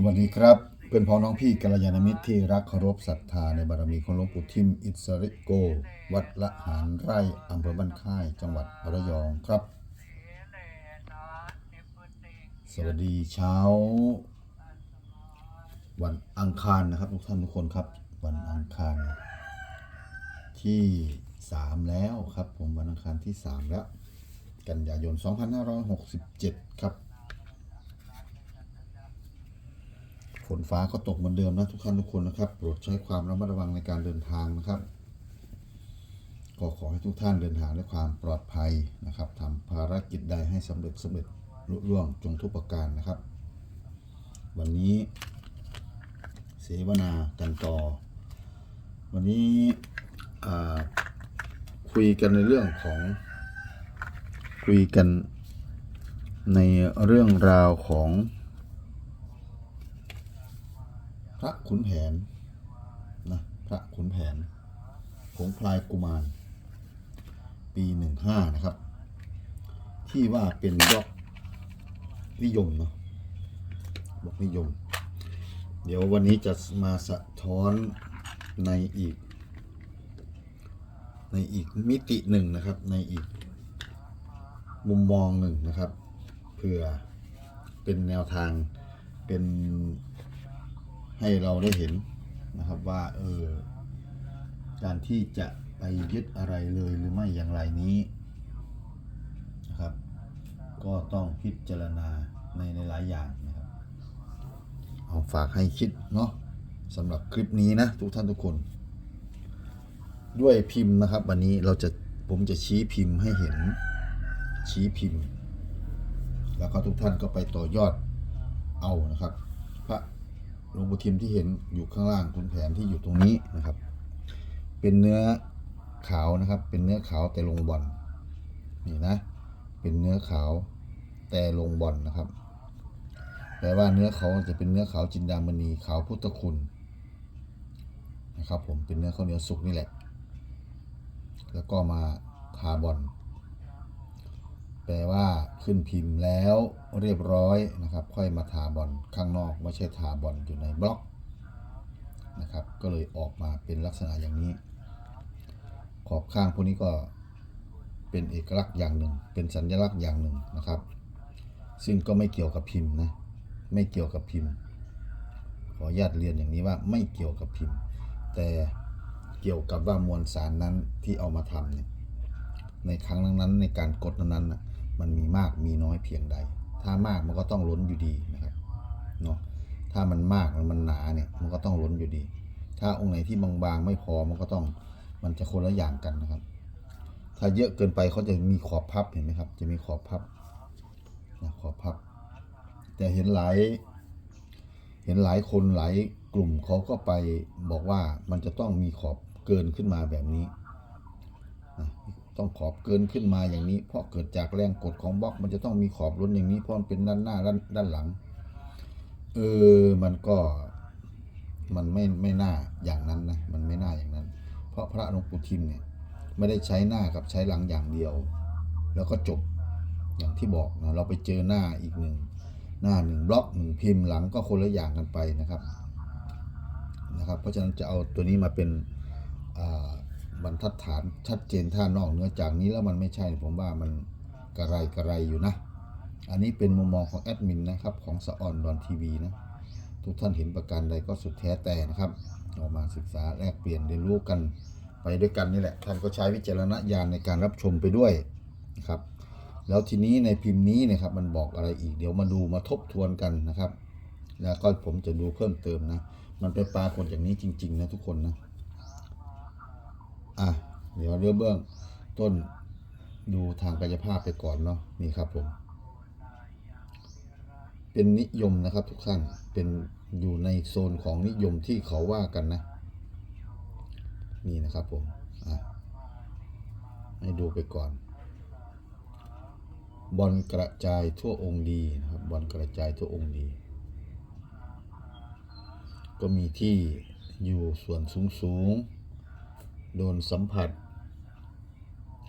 สวัสดีครับ เพื่อนพ้องน้องพี่กัลยาณมิตรที่รักเคารพศรัทธาในบารมีของหลวงปู่ทิมอิสริโก วัดละหารไร่อำเภอบ้านค่าย จังหวัดระยองครับ สวัสดีเช้า วันอังคารนะครับทุกท่านทุกคนครับ วันอังคาร ที่สามแล้วครับ ผมวันอังคารที่สามแล้ว กันยายน 2567 ครับ ฝนฟ้าก็ตกเหมือนเดิมนะทุกท่านทุกคนนะครับ โปรดใช้ความระมัดระวังในการเดินทางนะครับ ก็ขอให้ทุกท่านเดินทางด้วยความปลอดภัยนะครับทำภารกิจใดให้สำเร็จสำเร็จลุล่วงจงทุกประการนะครับ วันนี้เสวนากันต่อ วันนี้คุยกันในเรื่องของคุยกันในเรื่องราวของ พระขุนแผนนะพระขุนแผนผงพลายกุมาร ปีหนึ่งห้านะครับ ที่ว่าเป็นยอดนิยมเนาะบอกนิยม เดี๋ยววันนี้จะมาสะท้อนในอีก ในอีกมิติหนึ่งนะครับ ในอีกมุมมองหนึ่งนะครับ เพื่อเป็นแนวทางเป็น ให้เราได้เห็นนะครับว่าเออการที่จะไปยึดอะไรเลยหรือไม่อย่างไรนี้นะครับ ก็ต้องพิจารณาในหลายอย่างนะครับเอาฝากให้คิดเนาะสำหรับคลิปนี้นะทุกท่านทุกคน ด้วยพิมพ์นะครับ วันนี้เราจะผมจะชี้พิมพ์ให้เห็นชี้พิมพ์ แล้วก็ทุกท่านก็ไปต่อยอดเอานะครับ หลวงปู่ทิมที่เห็นอยู่ข้างล่างคุณแผนที่อยู่ตรงนี้นะครับ เป็นเนื้อขาวนะครับ เป็นเนื้อขาวแต่ลงบอลนี่นะ เป็นเนื้อขาวแต่ลงบอลนะครับแปลว่าเนื้อเขาจะเป็นเนื้อขาวจินดามณีขาวพุทธคุณนะครับ ผมเป็นเนื้อข้าวเหนียวสุกนี่แหละ แล้วก็มาทาบอล แปลว่าขึ้นพิมพ์แล้วเรียบร้อยนะครับ ค่อยมาทาบอลข้างนอกไม่ใช่ทาบอลอยู่ในบล็อกนะครับ ก็เลยออกมาเป็นลักษณะอย่างนี้ ขอบข้างพวกนี้ก็เป็นเอกลักษณ์อย่างหนึ่ง เป็นสัญลักษณ์อย่างหนึ่งนะครับ ซึ่งก็ไม่เกี่ยวกับพิมพ์นะไม่เกี่ยวกับพิมพ์ ขออนุญาตเรียนอย่างนี้ว่าไม่เกี่ยวกับพิมพ์ แต่เกี่ยวกับว่ามวลสารนั้นที่เอามาทำเนี่ยในครั้งนั้นๆในการกดนั้นๆนะ มันมีมากมีน้อยเพียงใด ถ้ามากมันก็ต้องล้นอยู่ดีนะครับเนาะถ้ามันมากมันหนาเนี่ยมันก็ต้องล้นอยู่ดี ถ้าองค์ไหนที่บางๆไม่พอมันก็ต้องมันจะคนละอย่างกันนะครับ ถ้าเยอะเกินไปเขาจะมีขอบพับเห็นไหมครับ จะมีขอบพับนะขอบพับ แต่เห็นหลายเห็นหลายคนหลายกลุ่มเขาก็ไปบอกว่ามันจะต้องมีขอบเกินขึ้นมาแบบนี้นะ ต้องขอบเกินขึ้นมาอย่างนี้ เพราะเกิดจากแรงกดของบล็อก มันจะต้องมีขอบล้นอย่างนี้เพราะมันเป็นด้านหน้าด้านด้านหลัง เออมันก็มันไม่ไม่น่าอย่างนั้นนะมันไม่น่าอย่างนั้น เพราะพระหลวงปู่ทิมเนี่ยไม่ได้ใช้หน้ากับใช้หลังอย่างเดียว แล้วก็จบอย่างที่บอกนะเราไปเจอหน้าอีกหนึ่งหน้าหนึ่งบล็อกหนึ่งพิมพ์หลังก็คนละอย่างกันไปนะครับนะครับ เพราะฉะนั้นจะเอาตัวนี้มาเป็นอ่า บรรทัดฐานชัดเจนถ้านอกเหนื้อจากนี้แล้วมันไม่ใช่ผมว่ามันกระไรกระไรอยู่นะ อันนี้เป็นมุมมองของแอดมินนะครับของสะออนดอนทีวีนะ ทุกท่านเห็นประการใดก็สุดแท้แต่นะครับออกมาศึกษาแลกเปลี่ยนเรียนรู้กันไปด้วยกันนี่แหละ ท่านก็ใช้วิจารณญาณในการรับชมไปด้วยนะครับ แล้วทีนี้ในพิมพ์นี้นะครับมันบอกอะไรอีกเดี๋ยวมาดูมาทบทวนกันนะครับ แล้วก็ผมจะดูเพิ่มเติมนะ มันเป็นปรากฏอย่างนี้จริง ๆ นะทุกคนนะ อะเดี๋ยวเรื่องเบื้องต้นดูทางกายภาพไปก่อนเนาะนี่ครับผม เป็นนิยมนะครับทุกท่านเป็นอยู่ในโซนของนิยมที่เขาว่ากันนะ นี่นะครับผมอะให้ดูไปก่อน บอลกระจายทั่วองค์ดีนะครับบอลกระจายทั่วองค์ดี ก็มีที่อยู่ส่วนสูงสูง โดนสัมผัส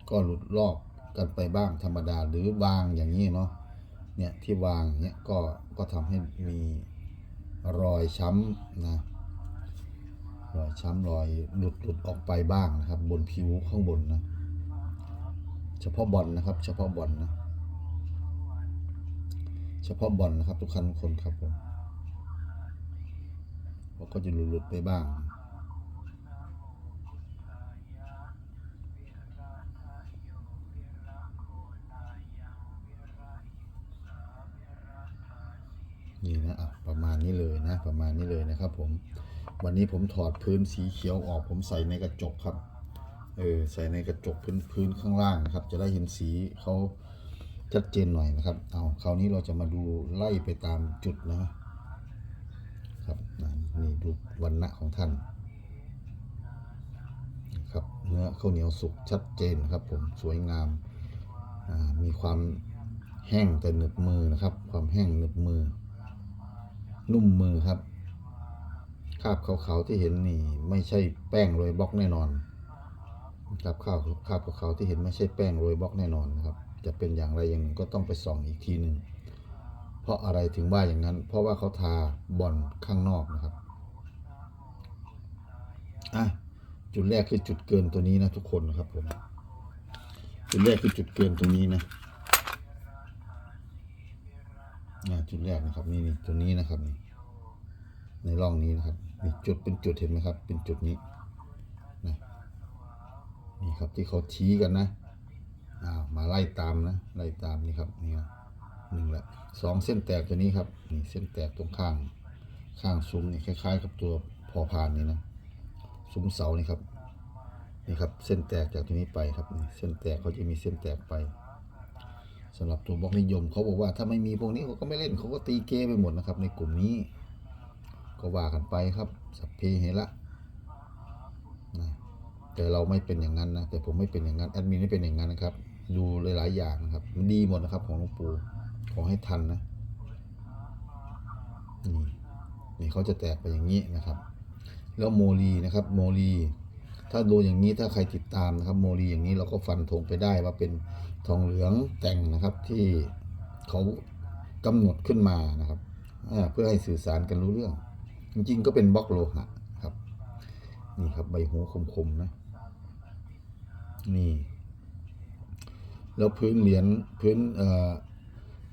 ก็หลุดลอกกันไปบ้างธรรมดาหรือวางอย่างนี้เนาะเนี่ยที่วางเนี่ยก็ก็ทำให้มีรอยช้ำนะรอยช้ำรอยหลุดหลุดออกไปบ้างนะครับ บนผิวข้างบนนะ เฉพาะบอลนะครับ เฉพาะบอลนะเฉพาะบอลนะครับ ทุกคันทุกคนครับผมก็จะหลุดหลุดไปบ้าง นี่นะอะประมาณนี้เลยนะ ประมาณนี้เลยนะครับผมวันนี้ผมถอดพื้นสีเขียวออกผมใส่ในกระจกครับเออใส่ในกระจกพื้นพื้นข้างล่างนะครับ จะได้เห็นสีเขาชัดเจนหน่อยนะครับเอาคราวนี้เราจะมาดูไล่ไปตามจุดนะครับน,นี่ดูวันณะของท่านนะครับเนื้อข้าวเหนียวสุกชัดเจนครับ ผมสวยงามมีความแห้งแต่หนึบมือนะครับ ความแห้งหนึบมือ นุ่มมือครับคราบขาวๆที่เห็นนี่ ไม่ใช่แป้งโรยบล็อกแน่นอนครับข้าวคราบขาวๆที่เห็นไม่ใช่แป้งโรยบล็อกแน่นอนนะครับ จะเป็นอย่างไรอย่างหนึ่งก็ต้องไปส่องอีกทีหนึ่งเพราะอะไรถึงว่าอย่างนั้น เพราะว่าเขาทาบอลข้างนอกนะครับอะจุดแรกคือจุดเกินตัวนี้นะทุกคนนะครับผมจุดแรกคือจุดเกินตัวนี้นะ จุดแรกนะครับนี่นี่ตัวนี้นะครับนี่ในร่องนี้นะครับนี่จุดเป็นจุดเห็นไหมครับ เป็นจุดนี้นะนี่ครับที่เขาชี้กันนะอ้าวมาไล่ตามนะไล่ตามนี่ครับนี่ครับหนึ่งละสองเส้นแตกตัวนี้ครับนี่เส้นแตกตรงข้างข้างซุ้มนี่คล้าย ๆ กับตัวพอพานนี่นะซุ้มเสานี่ครับนี่ครับเส้นแตกจากตรงนี้ไปครับนี่เส้นแตกเขาจะมีเส้นแตกไป สำหรับตัวบล็อกนิยมเขาบอกว่าถ้าไม่มีพวกนี้เขาก็ไม่เล่นเขาก็ตีเกไปหมดนะครับ ในกลุ่มนี้ ก็ว่ากันไปครับสัพเพเหระนะแต่เราไม่เป็นอย่างนั้นนะแต่ผมไม่เป็นอย่างนั้นแอดมินไม่เป็นอย่างนั้นนะครับ ดูหลายๆอย่างนะครับมันดีหมดนะครับของหลวงปู่ขอให้ทันนะนี่นี่เขาจะแตกไปอย่างนี้นะครับ แล้วโมลีนะครับโมลี ถ้าดูอย่างนี้ถ้าใครติดตามนะครับ โมลีอย่างนี้เราก็ฟันธงไปได้ว่าเป็นทองเหลืองแต่งนะครับที่เขากำหนดขึ้นมานะครับเพื่อให้สื่อสารกันรู้เรื่อง จริงๆ ก็เป็นบล็อกโลหะครับ นี่ครับใบหูคมๆนะนี่แล้วพื้นเหรียญพื้นเอ่อ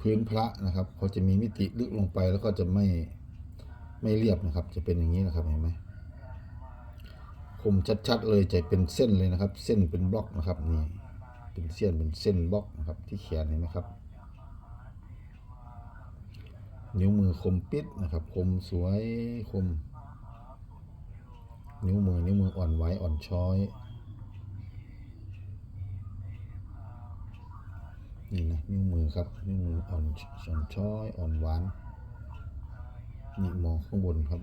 พื้นพระนะครับเขาจะมีมิติลึกลงไปแล้วก็จะไม่ไม่เรียบนะครับ จะเป็นอย่างนี้นะครับเห็นไหม คมชัดๆเลยจะเป็นเส้นเลยนะครับ เส้นเป็นบล็อกนะครับนี่เป็นเส้นเป็นเส้นบล็อกนะครับที่แขนเห็นไหมครับ นิ้วมือคมปิดนะครับ คมสวยคม นิ้วมือนิ้วมืออ่อนไหวอ่อนช้อยนี่นะนิ้วมือครับนิ้วมืออ่อนอ่อนช้อยอ่อนหวานนี่มองข้างบนครับ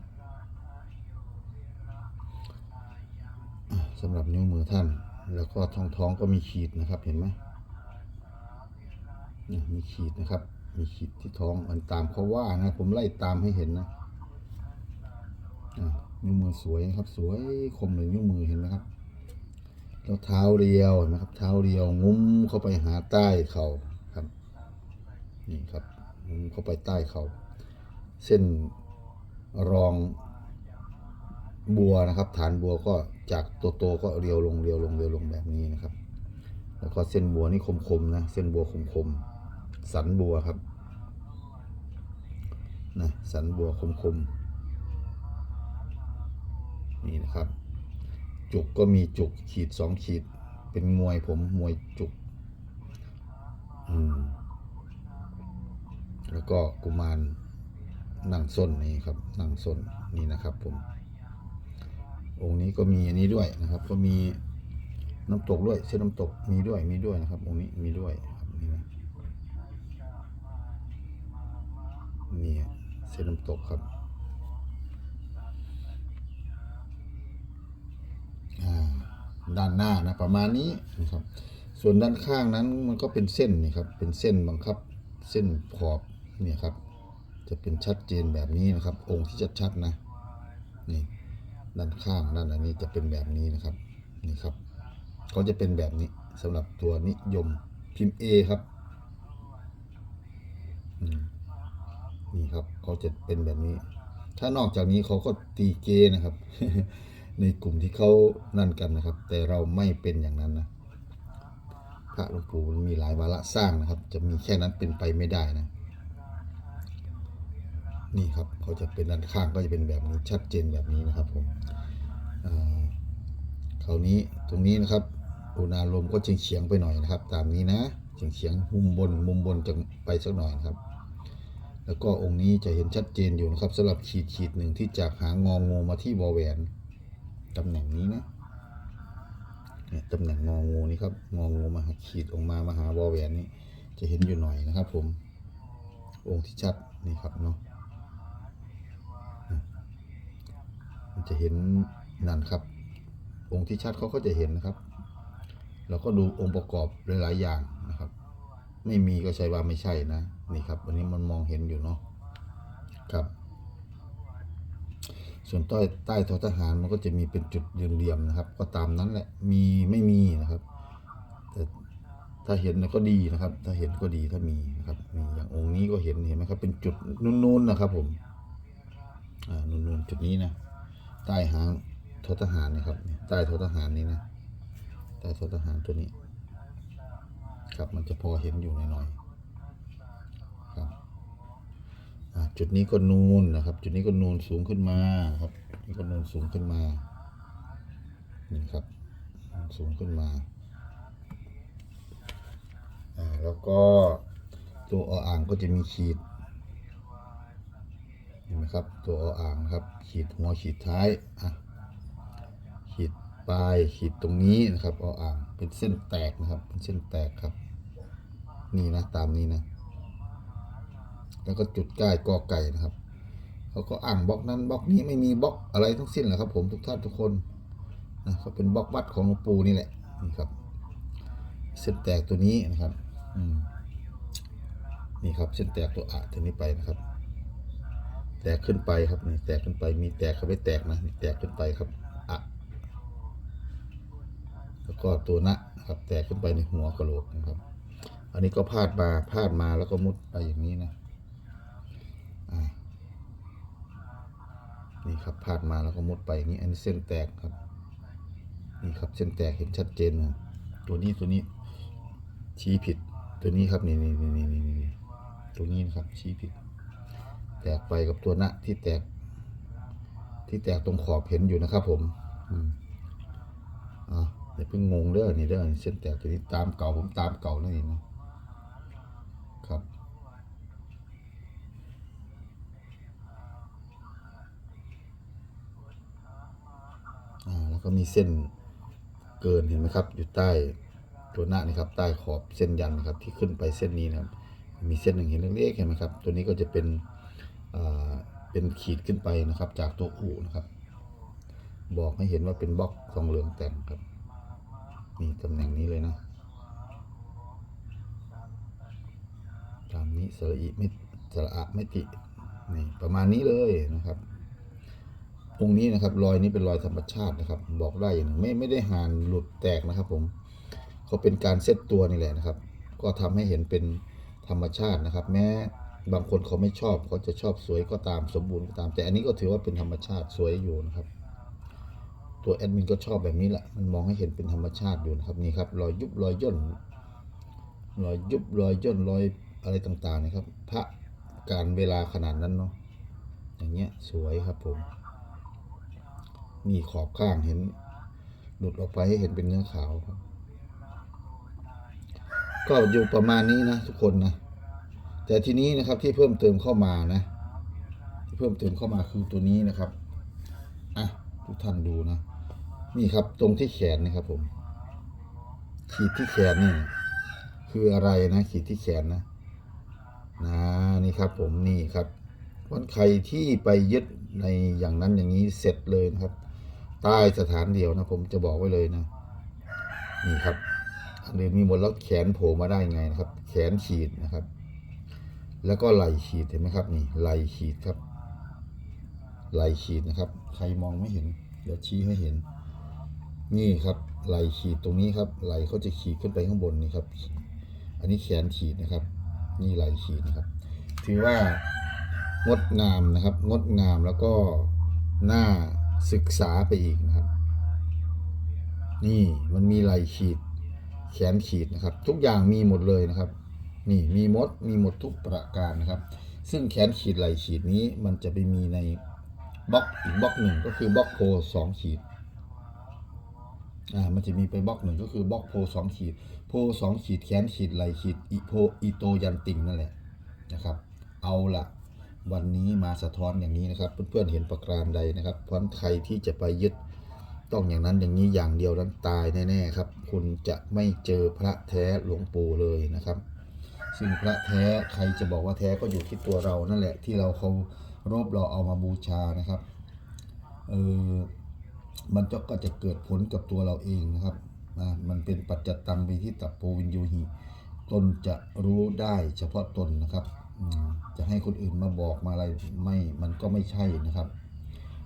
อะ สำหรับนิ้วมือท่าน แล้วก็ท้องท้องก็มีขีดนะครับ เห็นไหมนี่มีขีดนะครับ มีขีดที่ท้องอันตามเขาว่านะ ผมไล่ตามให้เห็นนะนิ้วมือสวยนะครับ สวยคมเลยนิ้วมือเห็นไหมครับแล้วเท้าเรียวนะครับ เท้าเรียวงุ้มเข้าไปหาใต้เข่าครับนี่ครับงุ้มเข้าไปใต้เข่าเส้นรองบัวนะครับ ฐานบัวก็ จากตัวโตก็เรียวลงเรียวลงเรียวลงแบบนี้นะครับ แล้วก็เส้นบัวนี่คมๆนะเส้นบัวคมๆสันบัวครับนะสันบัวคมๆนี่นะครับ จุกก็มีจุกขีดสองขีด เป็นมวยผมมวยจุกอืมแล้วก็กุมารนั่งส้นนี่ครับนั่งส้นนี่นะครับผม องค์นี้ก็มีอันนี้ด้วยนะครับ ก็มีน้ำตกด้วยเส้นน้ำตกมีด้วยมีด้วยนะครับ องค์นี้มีด้วยครับนี่นะนี่เส้นน้ำตกครับด้านหน้านะประมาณนี้นะครับ ส่วนด้านข้างนั้นมันก็เป็นเส้นนี่ครับ เป็นเส้นบังคับ เส้นขอบเนี่ยครับ จะเป็นชัดเจนแบบนี้นะครับ องค์ที่ชัดๆนะนี่ ด้านข้างด้านอันนี้จะเป็นแบบนี้นะครับนี่ครับเขาจะเป็นแบบนี้สำหรับตัวนิยมพิมพ์ A ครับนี่ครับเขาจะเป็นแบบนี้ ถ้านอกจากนี้เขาก็ตีเกนะครับ ในกลุ่มที่เขานั่นกันนะครับ แต่เราไม่เป็นอย่างนั้นนะพระหลวงปู่มีหลายวาระสร้างนะครับ จะมีแค่นั้นเป็นไปไม่ได้นะ นี่ครับเขาจะเป็นด้านข้างก็จะเป็นแบบนี้ชัดเจนแบบนี้นะครับผมอ่าคราวนี้ตรงนี้นะครับอุณาลมก็เฉียงเฉียงไปหน่อยนะครับ ตามนี้นะเฉียงเฉียงมุมบนมุมบนจะไปสักหน่อยนะครับ แล้วก็องค์นี้จะเห็นชัดเจนอยู่นะครับสำหรับขีดขีดหนึ่งที่จากหางองูมาที่วอแหวนตำแหน่งนี้นะเนี่ยตำแหน่งงองูนี่ครับงองูมาหาขีดออกมามาหาวอแหวนนี่จะเห็นอยู่หน่อยนะครับ ผมองค์ที่ชัดนี่ครับเนาะ มัน จะเห็นนั่นครับ องค์ที่ชัดเขาก็จะเห็นนะครับ เราก็ดูองค์ประกอบหลายๆอย่างนะครับ ไม่มีก็ใช่ว่าไม่ใช่นะนี่ครับ วันนี้มันมองเห็นอยู่เนาะครับ ส่วนใต้ใต้ทอทหารมันก็จะมีเป็นจุดเหลี่ยมๆนะครับ ก็ตามนั้นแหละมีไม่มีนะครับแต่ถ้าเห็นก็ดีนะครับ ถ้าเห็นก็ดีถ้ามีนะครับนี่อย่างองค์นี้ก็เห็นเห็นไหมครับ เป็นจุดนูนๆนะครับ ผม อ่านูนๆจุดนี้นะ ใต้หางททหารนะครับ ใต้ททหารนี้นะ ใต้ททหารตัวนี้ ครับมันจะพอเห็นอยู่หน่อยๆครับจุดนี้ก็นูนนะครับ จุดนี้ก็นูนสูงขึ้นมาครับ นี่ก็นูนสูงขึ้นมา นี่ครับ สูงขึ้นมา อ่า แล้วก็ตัวออ่างก็จะมีขีด เห็นไหมครับ ตัวอ่างครับ ขีดหัวขีดท้ายอะขีดปลายขีดตรงนี้นะครับออ่างเป็นเส้นแตกนะครับ เป็นเส้นแตกครับ นี่นะตามนี้นะ แล้วก็จุดใกล้กอไก่นะครับเขาก็อ่างบล็อกนั้นบล็อกนี้ไม่มีบล็อกอะไรทั้งสิ้นแหละครับ ผมทุกท่านทุกคนนะเขาเป็นบล็อกวัดของหลวงปู่นี่แหละนี่ครับ เส้นแตกตัวนี้นะครับ อืมนี่ครับเส้นแตกตัวอะตัวนี้ไปนะครับ แตกขึ้นไปครับนี่แตกขึ้นไปมีแตกครับไม่แตกนะนี่แตกขึ้นไปครับอะแล้วก็ตัวนะนครับแตกขึ้นไปในหัวกระโหลกนะครับ อันนี้ก็พาดมาพาดมาแล้วก็มุดไปอย่างนี้นะนี่ครับพาดมาแล้วก็มุดไปอย่างนี้ อันนี้เส้นแตกครับ นี่ครับเส้นแตกเห็นชัดเจนนะตัวนี้ตัวนี้ชี้ผิด ตัวนี้ครับนี่นี่นี่นี่นี่ตัวนี้นะครับชี้ผิด แตกไปกับตัวหน้าที่แตก ที่แตกตรงขอบเห็นอยู่นะครับผมอืมอ่าอย่าเพิ่งงงเด้อนี่เด้อเส้นแตกตัวนี้ตามเก่าผมตามเก่านั่นเองนะครับอ่าแล้วก็มีเส้นเกินเห็นไหมครับ อยู่ใต้ตัวหน้านี่ครับใต้ขอบเส้นยันนะครับที่ขึ้นไปเส้นนี้นะครับ มีเส้นหนึ่งเห็นเล็กๆเห็นไหมครับ ตัวนี้ก็จะเป็น เป็นขีดขึ้นไปนะครับ จากตัวอูนะครับ บอกให้เห็นว่าเป็นบล็อกทองเหลืองแต่งครับนี่ตำแหน่งนี้เลยนะตามนี้สระอิไม่สระอะไม่ตินี่ประมาณนี้เลยนะครับตรงนี้นะครับรอยนี้เป็นรอยธรรมชาตินะครับ บอกได้อย่างไม่ไม่ได้หานหลุดแตกนะครับ ผมเขาเป็นการเซตตัวนี่แหละนะครับ ก็ทำให้เห็นเป็นธรรมชาตินะครับ แม้ บางคนเขาไม่ชอบเขาจะชอบสวยก็ตามสมบูรณ์ก็ตาม แต่อันนี้ก็ถือว่าเป็นธรรมชาติสวยอยู่นะครับ ตัวแอดมินก็ชอบแบบนี้แหละมันมองให้เห็นเป็นธรรมชาติอยู่นะครับนี่ครับรอยยุบรอยย่นรอยยุบรอยย่นรอยอะไรต่างๆนะครับ พระการเวลาขนาดนั้นเนาะอย่างเงี้ยสวยครับผมมีขอบข้างเห็น หลุดออกไปให้เห็นเป็นเนื้อขาวครับ ก็อยู่ประมาณนี้นะทุกคนนะ แต่ทีนี้นะครับที่เพิ่มเติมเข้ามานะที่เพิ่มเติมเข้ามาคือตัวนี้นะครับอะทุกท่านดูนะนี่ครับตรงที่แขนนะครับผม ขีดที่แขนนี่คืออะไรนะ ขีดที่แขนนะนะนี่ครับผมนี่ครับวันใครที่ไปยึดในอย่างนั้นอย่างนี้เสร็จเลยนะครับใต้สถานเดียวนะผมจะบอกไว้เลยนะ นี่ครับอันนี้มีหมดแล้วแขนโผล่มาได้ไงนะครับ แขนขีดนะครับ แล้วก็ไหลขีดเห็นไหมครับนี่ไหลขีดครับไหลขีดนะครับ ใครมองไม่เห็น เดี๋ยวชี้ให้เห็น นี่ครับไหลขีดตรงนี้ครับไหลเขาจะขีดขึ้นไปข้างบนนี่ครับ อันนี้แขนขีดนะครับ นี่ไหลขีดนะครับ ถือว่างดงามนะครับ งดงามแล้วก็น่าศึกษาไปอีกนะครับ นี่มันมีไหลขีด แขนขีดนะครับ ทุกอย่างมีหมดเลยนะครับ นี่มีมดมีหมดทุกประการนะครับ ซึ่งแขนขีดไหลขีดนี้มันจะไปมีในบล็อกอีกบล็อกหนึ่งก็คือบล็อกโพสองขีดอ่ามันจะมีไปบล็อกหนึ่งก็คือบล็อกโพสองขีด โพสองขีดแขนขีดไหลขีดอีโพอีโตยันติงนั่นแหละนะครับ เอาละวันนี้มาสะท้อนอย่างนี้นะครับ เพื่อนๆเห็นประการใดนะครับ เพราะใครที่จะไปยึดต้องอย่างนั้นอย่างนี้อย่างเดียวนั้นตายแน่ๆครับ คุณจะไม่เจอพระแท้หลวงปู่เลยนะครับ ซึ่งพระแท้ใครจะบอกว่าแท้ก็อยู่ที่ตัวเรานั่นแหละที่เราเขารบเราเอามาบูชานะครับเออมันจะก็จะเกิดผลกับตัวเราเองนะครับนะมันเป็นปัจจตังวิทิตัปโปวินโยหีตนจะรู้ได้เฉพาะตนนะครับจะให้คนอื่นมาบอกมาอะไรไม่มันก็ไม่ใช่นะครับ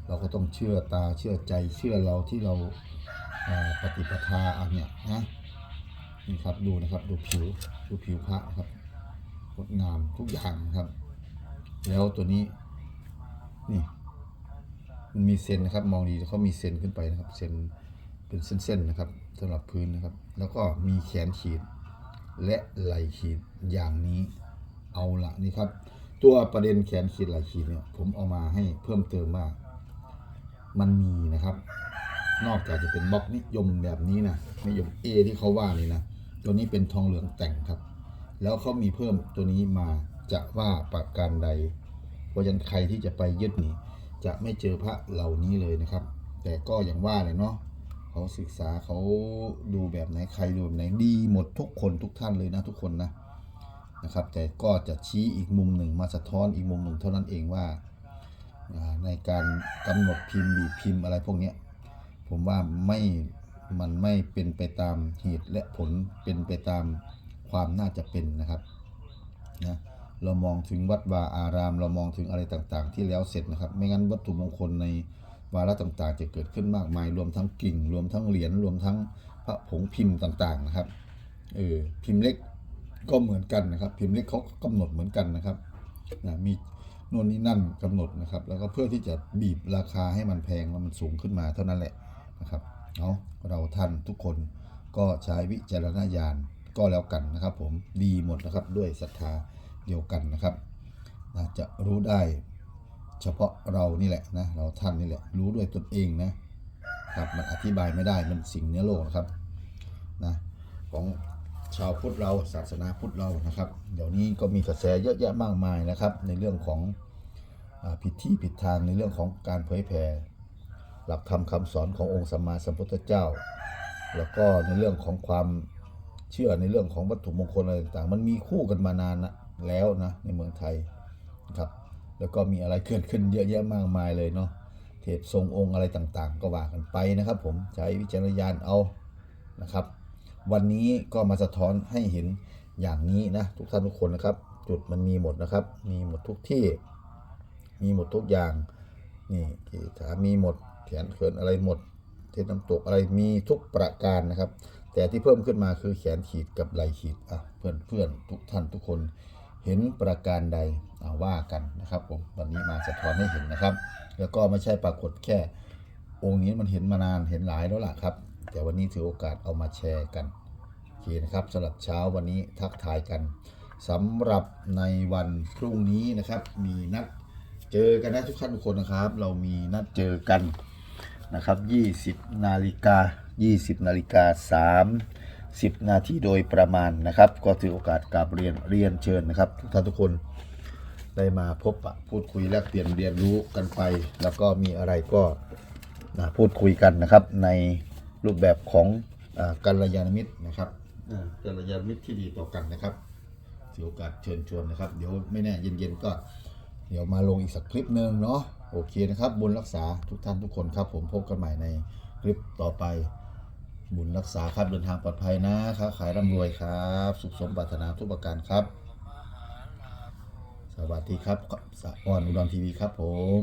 เราก็ต้องเชื่อตาเชื่อใจเชื่อเราที่เราปฏิปทาอันเนี้ยนะนี่ครับดูนะครับดูผิวดูผิวพระนะครับ งดงามทุกอย่างครับ แล้วตัวนี้นี่มันมีเซนนะครับ มองดีเขามีเซนขึ้นไปนะครับ เซนเป็นเส้นๆนะครับสำหรับพื้นนะครับ แล้วก็มีแขนขีด และไหล่ขีดอย่างนี้เอาละนี่ครับ ตัวประเด็นแขนขีดไหล่ขีดเนี่ยผมเอามาให้เพิ่มเติมว่ามันมีนะครับ นอกจากจะเป็นบล็อกนิยมแบบนี้นะนิยม A ที่เขาว่านี่นะตัวนี้เป็นทองเหลืองแต่งครับ แล้วเขามีเพิ่มตัวนี้มาจะว่าประการใด เพราะฉะนั้นใครที่จะไปยึดนี่จะไม่เจอพระเหล่านี้เลยนะครับ แต่ก็อย่างว่าเลยเนาะเขาศึกษาเขาดูแบบไหนใครดูแบบไหนดีหมดทุกคนทุกท่านเลยนะทุกคนนะนะครับ แต่ก็จะชี้อีกมุมหนึ่งมาสะท้อนอีกมุมหนึ่งเท่านั้นเองว่าในการกำหนดพิมพ์บีพิมพ์อะไรพวกเนี้ผมว่าไม่มันไม่เป็นไปตามเหตุและผลเป็นไปตาม ความน่าจะเป็นนะครับนะเรามองถึงวัดวาอาราม เรามองถึงอะไรต่างๆ ที่แล้วเสร็จนะครับ ไม่งั้นวัตถุมงคลในวาระต่างๆ จะเกิดขึ้นมากมาย รวมทั้งกิ่ง รวมทั้งเหรียญรวมทั้งพระผงพิมพ์ต่างๆนะครับเออพิมพ์เล็กก็เหมือนกันนะครับ พิมพ์เล็กเขาก็กำหนดเหมือนกันนะครับนะมีโน่นนี่นั่นกำหนดนะครับ แล้วก็เพื่อที่จะบีบราคาให้มันแพงแล้วมันสูงขึ้นมาเท่านั้นแหละนะครับเอาเราท่านทุกคนก็ใช้วิจารณญาณ ก็แล้วกันนะครับ ผมดีหมดนะครับด้วยศรัทธาเดียวกันนะครับจะรู้ได้เฉพาะเรานี่แหละนะเราท่านนี่แหละรู้ด้วยตนเองนะครับมันอธิบายไม่ได้มันสิ่งเนื้อโลกนะครับนะของชาวพุทธเราศาสนาพุทธเรานะครับ เดี๋ยวนี้ก็มีกระแสเยอะแยะมากมายนะครับ ในเรื่องของอผิดที่ผิดทางในเรื่องของการเผยแผ่หลักธรรมคำสอนขององค์สัมมาสัมพุทธเจ้า แล้วก็ในเรื่องของความ เชื่อในเรื่องของวัตถุมงคลอะไรต่างๆ มันมีคู่กันมานานนะแล้วนะในเมืองไทยนะครับ แล้วก็มีอะไรเกิดขึ้นเยอะแยะมากมายเลยเนาะเทพทรงองค์อะไรต่างๆ ก็ว่ากันไปนะครับผมใช้วิจารณญาณเอานะครับ วันนี้ก็มาสะท้อนให้เห็นอย่างนี้นะทุกท่านทุกคนนะครับ จุดมันมีหมดนะครับ มีหมดทุกที่ มีหมดทุกอย่างนี่กีถามีหมดแขนเขินอะไรหมดเทน้ำตกอะไรมีทุกประการนะครับ แต่ที่เพิ่มขึ้นมาคือแขนขีดกับไหลขีดอะเพื่อนเพื่อนทุกท่านทุกคนเห็นประการใดเอาว่ากันนะครับผมวันนี้มาสะท้อนให้เห็นนะครับ แล้วก็ไม่ใช่ปรากฏแค่ องค์นี้มันเห็นมานานเห็นหลายแล้วล่ะครับ แต่วันนี้ถือโอกาสเอามาแชร์กันโอเคนะครับสำหรับเช้าวันนี้ทักทายกันสำหรับในวันพรุ่งนี้นะครับ มีนัดเจอกันนะทุกท่านทุกคนนะครับ เรามีนัดเจอกันนะครับ 20 นาฬิกา 20นาฬิกา30นาทีโดยประมาณนะครับ ก็ถือโอกาสกราบเรียนเรียนเชิญนะครับ ทุกท่านทุกคนได้มาพบปะพูดคุยแลกเปลี่ยนเรียนรู้กันไป แล้วก็มีอะไรก็นะพูดคุยกันนะครับ ในรูปแบบของอกัลยาณมิตรนะครับอ่ากัลยาณมิตรที่ดีต่อกันนะครับถือโอกาสเชิญชวนนะครับ เดี๋ยวไม่แน่เย็นๆก็เดี๋ยวมาลงอีกสักคลิปหนึ่งเนาะโอเคนะครับบุญรักษาทุกท่านทุกคนครับ ผมพบกันใหม่ในคลิปต่อไป บุญรักษาครับเดินทางปลอดภัยนะค้าขายร่ำรวยครับ สุขสมปรารถนาทุกประการครับ สวัสดีครับสะออนอุดรทีวีครับผม